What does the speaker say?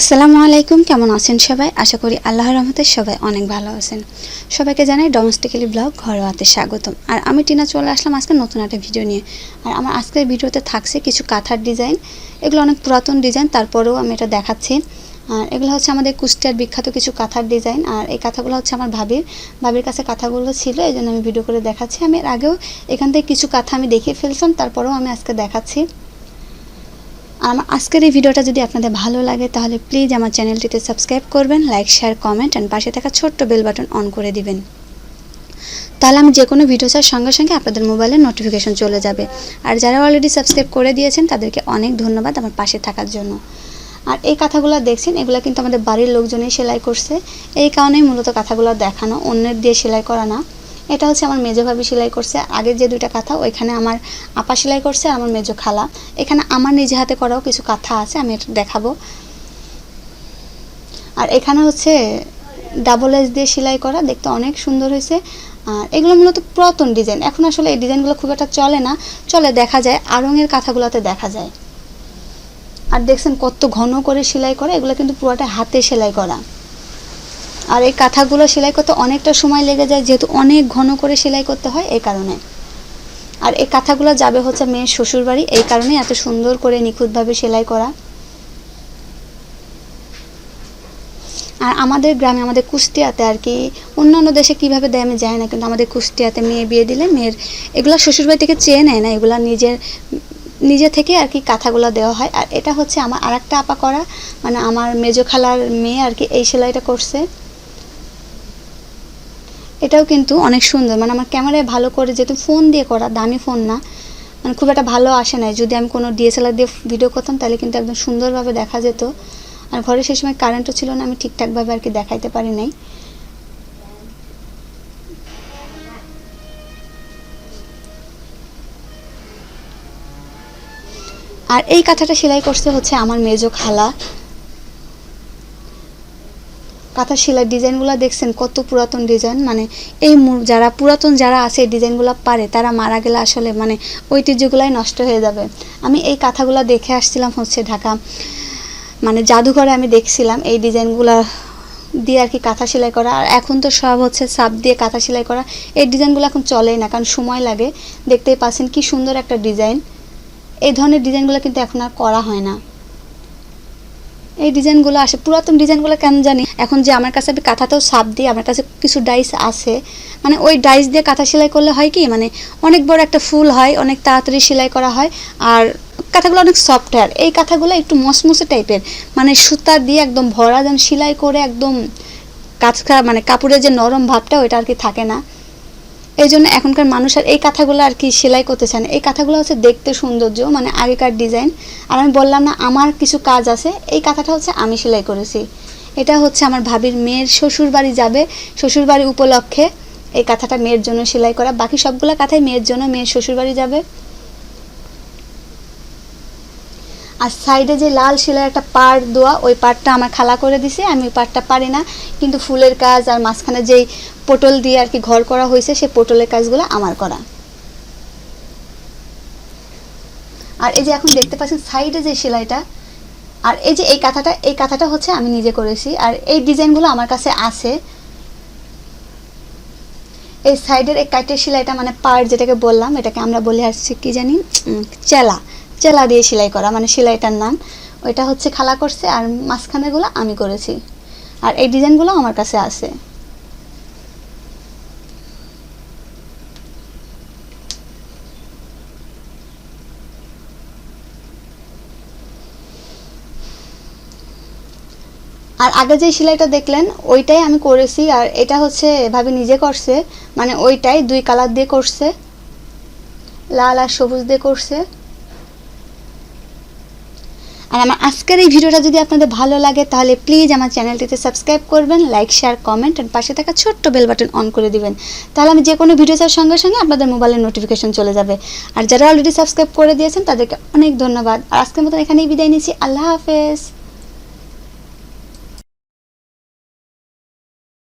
আসসালামু আলাইকুম, কেমন আছেন সবাই? আশা করি আল্লাহর রহমতে সবাই অনেক ভালো আছেন। সবাইকে জানাই ডোমেস্টিক্যালি ব্লগ ঘরোয়াতে স্বাগতম। আর আমি টিনা চলে আসলাম আজকে নতুন একটা ভিডিও নিয়ে। আর আমার আজকের ভিডিওতে থাকছে কিছু কাঁথার ডিজাইন এগুলো অনেক পুরাতন ডিজাইন তারপরেও আমি এটা দেখাচ্ছি। আর এগুলো হচ্ছে আমাদের কুষ্টিয়ার বিখ্যাত কিছু কাঁথার ডিজাইন আর এই কাঁথাগুলো হচ্ছে আমার ভাবির। ভাবির কাছে কাঁথাগুলো ছিল, এই জন্য আমি ভিডিও করে দেখাচ্ছি। আমি এর আগেও এখান থেকে কিছু কাঁথা আমি দেখিয়ে ফেলছিলাম, তারপরেও আমি আজকে দেখাচ্ছি। আমার আজকের এই ভিডিওটা যদি আপনাদের ভালো লাগে, তাহলে প্লিজ আমার চ্যানেলটিতে সাবস্ক্রাইব করবেন লাইক শেয়ার কমেন্ট অ্যান্ড পাশে থাকা ছোট্ট বেল বাটন অন করে দিবেন। তাহলে আমি যে কোনো ভিডিও চার সঙ্গে সঙ্গে আপনাদের মোবাইলে নোটিফিকেশন চলে যাবে। আর যারা অলরেডি সাবস্ক্রাইব করে দিয়েছেন, তাদেরকে অনেক ধন্যবাদ আমার পাশে থাকার জন্য। আর এই কাঁথাগুলো দেখছেন, এগুলো কিন্তু আমাদের বাড়ির লোকজনই সেলাই করছে। এই কারণেই মূলত কাঁথাগুলো দেখানো, অন্যের দিয়ে সেলাই করা না। এটা হচ্ছে আমার মেজো ভাবি সেলাই করছে। আগের যে দুইটা কাঁথা, ওইখানে আমার আপা সেলাই করছে আর আমার মেজো খালা। এখানে আমার নিজে হাতে করাও কিছু কাঁথা আছে, আমি এটা দেখাবো। আর এখানে হচ্ছে ডাবল এস দিয়ে সেলাই করা, দেখতে অনেক সুন্দর হয়েছে। আর এগুলো মূলত পুরাতন ডিজাইন। এখন আসলে এই ডিজাইনগুলো খুব একটা চলে না। চলে দেখা যায় আরঙের কাঁথাগুলোতে দেখা যায়। আর দেখছেন কত ঘন করে সেলাই করে, এগুলো কিন্তু পুরোটা হাতে সেলাই করা। আর এই কাঁথাগুলো সেলাই করতে অনেকটা সময় লেগে যায়, যেহেতু অনেক ঘন করে সেলাই করতে হয় এই কারণে। আর এই কাঁথাগুলো যাবে হচ্ছে মেয়ের শ্বশুরবাড়ি, এই কারণে এত সুন্দর করে নিখুঁতভাবে সেলাই করা। আর আমাদের গ্রামে, আমাদের কুষ্টিয়াতে আর কি, অন্যান্য দেশে কীভাবে দেয় আমি জানি না, কিন্তু আমাদের কুষ্টিয়াতে মেয়ে বিয়ে দিলে মেয়ের, এগুলো শ্বশুরবাড়ি থেকে চেয়ে নেয় না, এগুলো নিজের, নিজে থেকে আর কি কাঁথাগুলো দেওয়া হয়। আর এটা হচ্ছে আমার আরেকটা আপা করা মানে আমার মেজো খালার মেয়ে আর কি এই সেলাইটা করছে। এটাও কিন্তু অনেক সুন্দর। মানে আমার ক্যামেরায় ভালো করে যেহেতু ফোন দিয়ে করা, দামি ফোন না মানে খুব একটা ভালো আসে না যদি আমি কোনো ডিএসএলআর দিয়ে ভিডিও করতাম, তাহলে কিন্তু একদম সুন্দরভাবে দেখা যেত। আর ঘরে সেই সময় কারেন্টও ছিল না, আমি ঠিকঠাকভাবে আর কি দেখাইতে পারি নাই। আর এই কাঁথাটা সেলাই করছে হচ্ছে আমার মেজো খালা। কাঁথা সেলাই ডিজাইনগুলো দেখছেন, কত পুরাতন ডিজাইন। মানে এই যারা পুরাতন যারা আছে এই ডিজাইনগুলো পারে, তারা মারা গেলে আসলে মানে ঐতিহ্যগুলাই নষ্ট হয়ে যাবে। আমি এই কাঁথাগুলো দেখে আসছিলাম হচ্ছে ঢাকা মানে জাদুঘরে আমি দেখছিলাম এই ডিজাইনগুলো দিয়ে আর কি কাঁথা সেলাই করা। আর এখন তো সব হচ্ছে সাপ দিয়ে কাঁথা সেলাই করা। এই ডিজাইনগুলো এখন চলেই না, কারণ সময় লাগে। দেখতেই পাচ্ছেন কি সুন্দর একটা ডিজাইন। এই ধরনের ডিজাইনগুলো কিন্তু এখন আর করা হয় না। এই ডিজাইনগুলো আসে। পুরাতন ডিজাইনগুলো কেন জানি? এখন যে আমার কাছে আমি কাঁথাতেও সাপ দিই আমার কাছে কিছু ডাইস আছে। মানে ওই ডাইস দিয়ে কাঁথা সেলাই করলে হয় কি? মানে অনেক বড় একটা ফুল হয়, অনেক তাড়াতাড়ি সেলাই করা হয়। আর কাঁথাগুলো অনেক সফটওয়্যার। এই কাঁথাগুলো একটু মসমসে টাইপের। মানে সুতা দিয়ে একদম ভরা, যেন সেলাই করে একদম কাঁচকা মানে কাপড়ের যে নরম ভাবটা, ওইটা আর কি থাকে না। এই জন্য এখনকার মানুষ আর এই কাঁথাগুলো আর কি সেলাই করতে চান এই কাঁথাগুলো হচ্ছে দেখতে সৌন্দর্য মানে আগেকার ডিজাইন আর আমি বললাম না, আমার কিছু কাজ আছে, এই কাঁথাটা হচ্ছে আমি সেলাই করেছি। এটা হচ্ছে আমার ভাবির মেয়ের শ্বশুরবাড়ি যাবে, শ্বশুরবাড়ি উপলক্ষে এই কাঁথাটা মেয়ের জন্য সেলাই করা। বাকি সবগুলো কাঁথাই মেয়ের জন্য, মেয়ের শ্বশুরবাড়ি যাবে। আর সাইডে যে লাল সেলাই একটা পাড় দেওয়া ওই পাড়টা আমার খালা করে দিছে, আমি ওই পাড়টা পারি না। কিন্তু ফুলের কাজ আর মাঝখানে যেই পটল দিয়ে আর কি ঘর করা হয়েছে, সেই পটলের কাজগুলো আমার করা। আর এই যে এখন দেখতে পাচ্ছেন সাইডে যে সেলাইটা আর এই যে এই কাঁথাটা এই কাঁথাটা হচ্ছে আমি নিজে করেছি, আর এই ডিজাইনগুলো আমার কাছে আছে। এই সাইডের এই কাটের সেলাইটা মানে পাড় যেটাকে বললাম, এটাকে আমরা বলে আসছি কি জানি চেলা। চেলা দিয়ে সেলাই করা মানে সেলাইটার নাম। ওইটা হচ্ছে খালা করছে আর মাঝখানেরগুলো আমি করেছি। আর এই ডিজাইনগুলো আমার কাছে আছে। আর আগে যে সেলাইটা দেখলেন, ওইটাই আমি করেছি। আর এটা হচ্ছে এভাবে নিজে করছে। মানে ওইটাই দুই কালার দিয়ে করছে। লাল আর সবুজ দিয়ে করছে। আর আমার আজকের এই ভিডিওটা যদি আপনাদের ভালো লাগে, তাহলে প্লিজ আমার চ্যানেলটিতে সাবস্ক্রাইব করবেন লাইক শেয়ার কমেন্ট আর পাশে থাকা ছোট্ট বেল বাটন অন করে দিবেন। তাহলে আমি যে কোনো ভিডিও চার সঙ্গে সঙ্গে আপনাদের মোবাইলের নোটিফিকেশন চলে যাবে। আর যারা অলরেডি সাবস্ক্রাইব করে দিয়েছেন, তাদেরকে অনেক ধন্যবাদ। আর আজকের মতন এখানেই বিদায় নিচ্ছি। আল্লাহ হাফেজ।